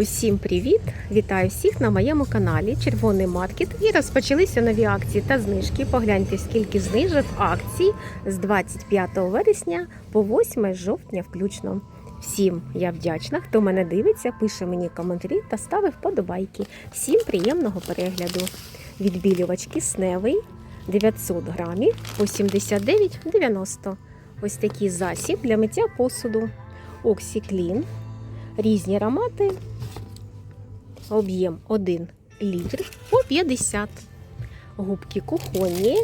Усім привіт! Вітаю всіх на моєму каналі Червоний Маркет. І розпочалися нові акції та знижки. Погляньте, скільки знижок акцій з 25 вересня по 8 жовтня включно. Всім я вдячна, хто мене дивиться, пише мені коментарі та ставить вподобайки. Всім приємного перегляду. Відбілювач кисневий 900 грамів по 79,90. Ось такий засіб для миття посуду. Оксіклін. Різні аромати. Об'єм 1 літр по 50. Губки кухонні.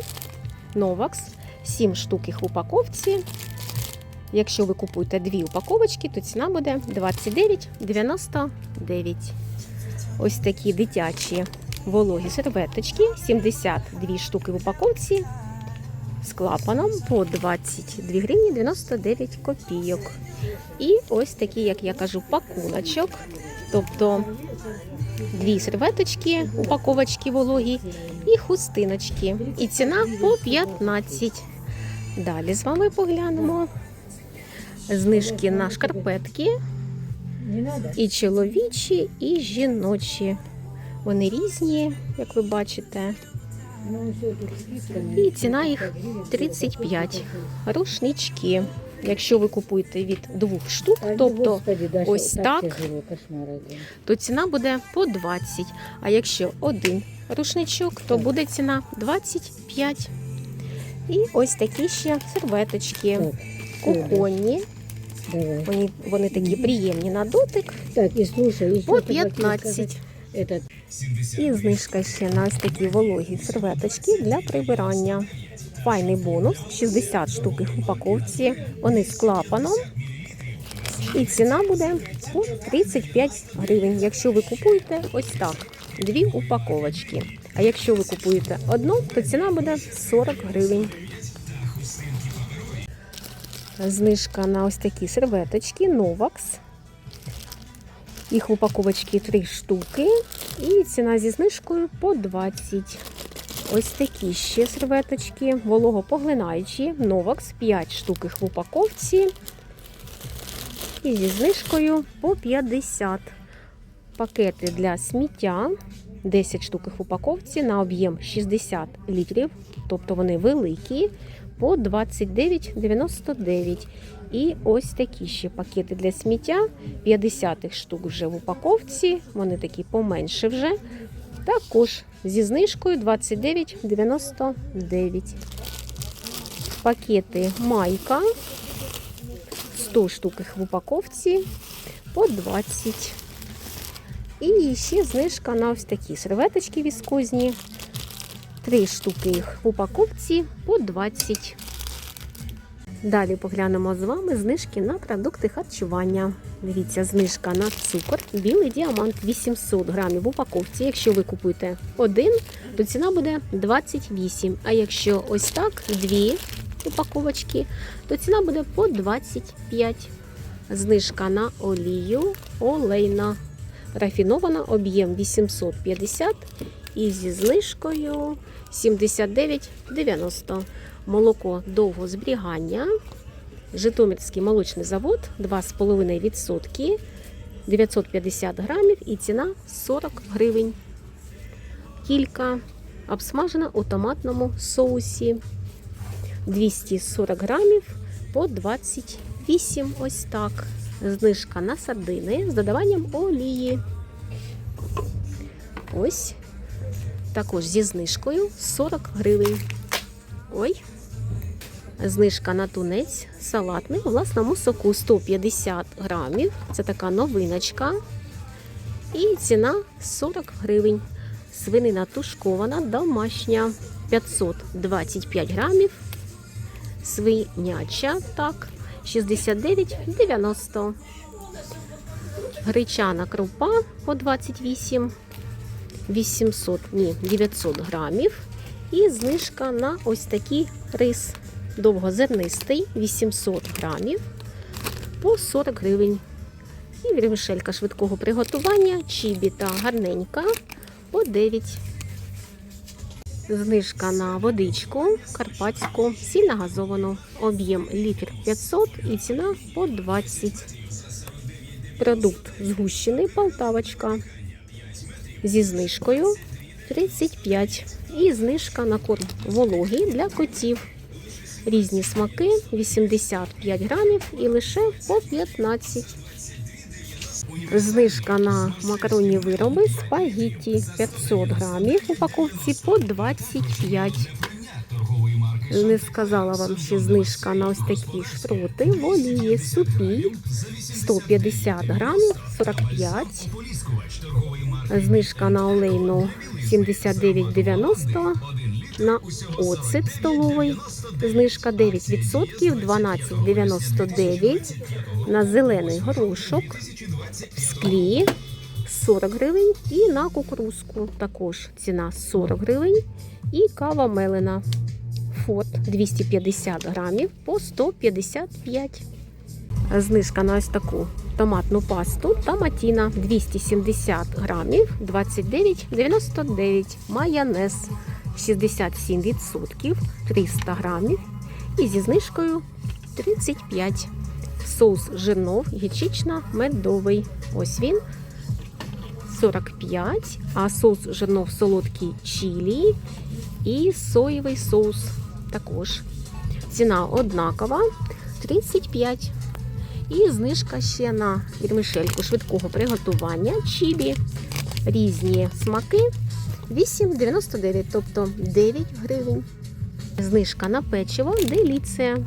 Новакс. 7 штук їх в упаковці. Якщо ви купуєте дві упаковочки, то ціна буде 29,99. Ось такі дитячі вологі серветочки. 72 штуки в упаковці з клапаном по 22 гривні 99 копійок. І ось такі, як я кажу, пакуночок. Тобто дві серветочки, упаковочки вологі і хустиночки. І ціна по 15. Далі з вами поглянемо знижки на шкарпетки. І чоловічі, і жіночі. Вони різні, як ви бачите. І ціна їх 35. Рушнички. Якщо ви купуєте від двох штук, тобто ось так, то ціна буде по 20. А якщо один рушничок, то буде ціна 25. І ось такі ще серветочки кухонні. Вони, вони такі приємні на дотик. Так, и слушай, По 15. І знижка ще на ось такі вологі серветочки для прибирання. Файний бонус 60 штук в упаковці. Вони з клапаном. І ціна буде 35 гривень. Якщо ви купуєте ось так, дві упаковочки. А якщо ви купуєте одну, то ціна буде 40 гривень. Знижка на ось такі серветочки Novax. Їх в упаковочці 3 штуки. І ціна зі знижкою по 20. Ось такі ще серветочки, вологопоглинаючі, Novax 5 штук в упаковці. І зі знижкою по 50. Пакети для сміття. 10 штук в упаковці на об'єм 60 літрів, тобто вони великі, по 29,99. І ось такі ще пакети для сміття. 50 штук вже в упаковці, вони такі поменше вже. Також зі знижкою 29,99. Пакети майка. 100 штук їх в упаковці по 20. І ще знижка на ось такі серветочки віскозні. 3 штуки їх в упаковці по 20. Далі поглянемо з вами знижки на продукти харчування. Дивіться, знижка на цукор. Білий діамант 800 грамів в упаковці. Якщо ви купуєте один, то ціна буде 28. А якщо ось так, дві упаковочки, то ціна буде по 25. Знижка на олію олейна. Рафінована об'єм 850 і зі знижкою 79,90. Молоко довго зберігання. Житомирський молочний завод 2,5%. 950 грамів і ціна 40 гривень. Кілька обсмажена у томатному соусі. 240 грамів по 28. Ось так. Знижка на сардини з додаванням олії. Ось. Також зі знижкою 40 гривень. Ой. Знижка на тунець салатний у власному соку 150 грамів. Це така новиночка. І ціна 40 гривень. Свинина тушкована домашня 525 грамів. Свиняча, так, 69,90. Гречана крупа по 28, 800, ні, 900 грамів. І знижка на ось такий рис довгозернистий 800 грамів по 40 гривень. І вірмішелька швидкого приготування, чібіта гарненька по 9. Знижка на водичку карпатську, сильно газовану. Об'єм літр 500 і ціна по 20. Продукт згущений Полтавочка зі знижкою 35 і знижка на корм вологий для котів. Різні смаки 85 грамів і лише по 15. Знижка на макаронні вироби спагітті 500 грамів упаковці по 25. Не сказала вам ще знижка на ось такі шпроти в олії супі 150 грамів 45. Знижка на олейну 79,90. На оцет столовий знижка 9%, 12,99. На зелений горошок в склі 40 гривень. І на кукурузку також ціна 40 гривень. І кава мелена фот 250 грамів по 155. Знижка на ось таку томатну пасту томатіна 270 грамів 29,99. Майонез 67% 300 грамів. І зі знижкою 35. Соус жирнов гірчично-медовий. Ось він 45. А соус жирнов солодкий чилі і соєвий соус також. Ціна однакова 35. І знижка ще на вірмішельку швидкого приготування чілі. Різні смаки 8,99, тобто 9 гривень. Знижка на печиво деліція.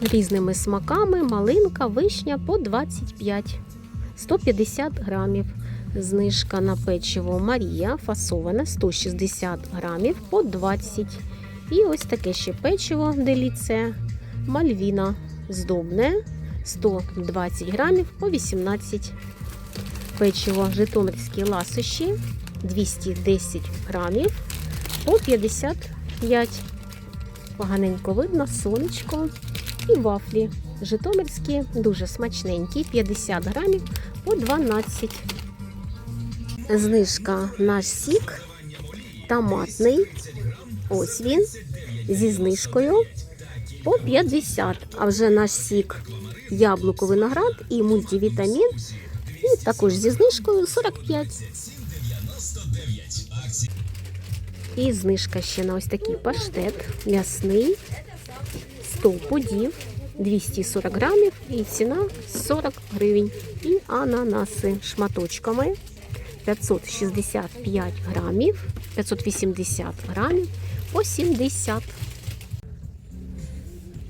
Різними смаками малинка, вишня по 25, 150 грамів. Знижка на печиво Марія фасоване 160 грамів по 20. І ось таке ще печиво деліція Мальвіна здобне 120 грамів по 18. Печиво Житомирські ласощі 210 грамів по 55. Поганенько видно сонечко і вафлі. Житомирські дуже смачненькі, 50 грамів по 12. Знижка наш сік томатний. Ось він зі знижкою по 50. А вже наш сік яблуко виноград і мультивітамін. І також зі знижкою 45. І знижка ще на ось такий паштет м'ясний 100 подів 240 грамів і ціна 40 гривень. І ананаси шматочками 565 грамів, 580 грамів по 70.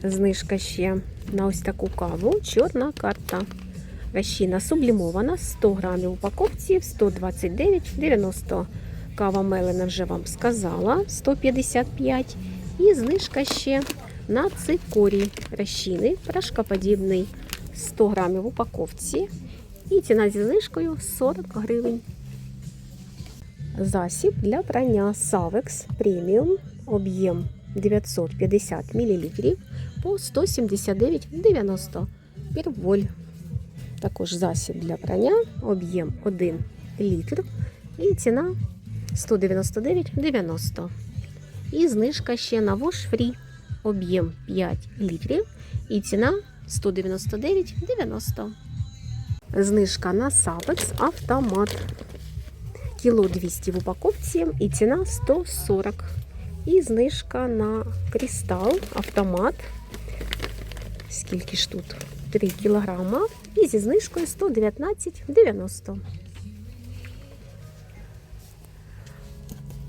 Знижка ще на ось таку каву. Чорна карта. Ващина сублімована 100 грамів упаковці 129,90. Кава мелена вже вам сказала 155. І знижка ще на цикорій розчини, порошкоподібний 100 грамів в упаковці. І ціна зі знижкою 40 гривень. Засіб для прання Savex Premium об'єм 950 мл по 179,90 Перволь. Також засіб для прання, об'єм 1 літр і ціна 199,90. І знижка ще на Wash Free, об'єм 5 літрів і ціна 199,90. Знижка на Savex автомат. Кіло 200 в упаковці і ціна 140. І знижка на кристал автомат. Скільки ж тут? 3 кілограма. І зі знижкою 119,90.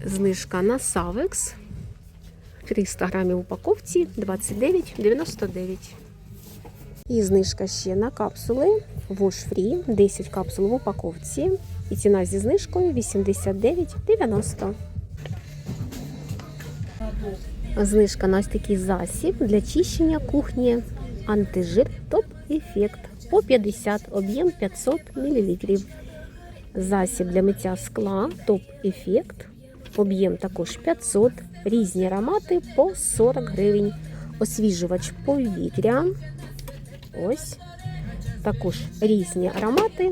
Знижка на Savex. 300 грамів упаковці 29,99. І знижка ще на капсули Wash Free 10 капсул в упаковці. І ціна зі знижкою 89,90. Знижка на ось такий засіб для чищення кухні антижир топ ефект по 50 об'єм 500 мл. Засіб для миття скла топ ефект. Об'єм також 500, різні аромати по 40 гривень. Освіжувач повітря. Ось. Також різні аромати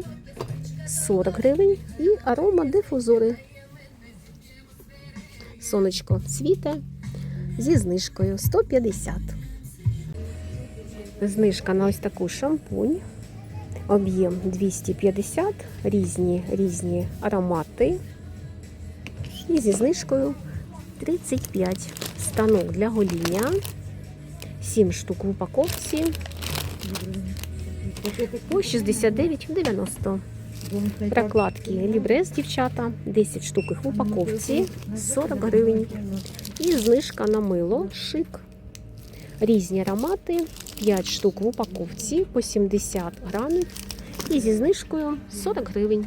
40 гривень і аромадифузори. Сонечко цвіте зі знижкою 150. Знижка на ось таку шампунь Об'єм 250, різні різні аромати. І зі знижкою 35. Станок для гоління. 7 штук в упаковці по 69,90. Прокладки Лібрес, дівчата, 10 штук їх в упаковці, 40 гривень. І знижка на мило шик. Різні аромати, 5 штук в упаковці по 70 грамів. І зі знижкою 40 гривень.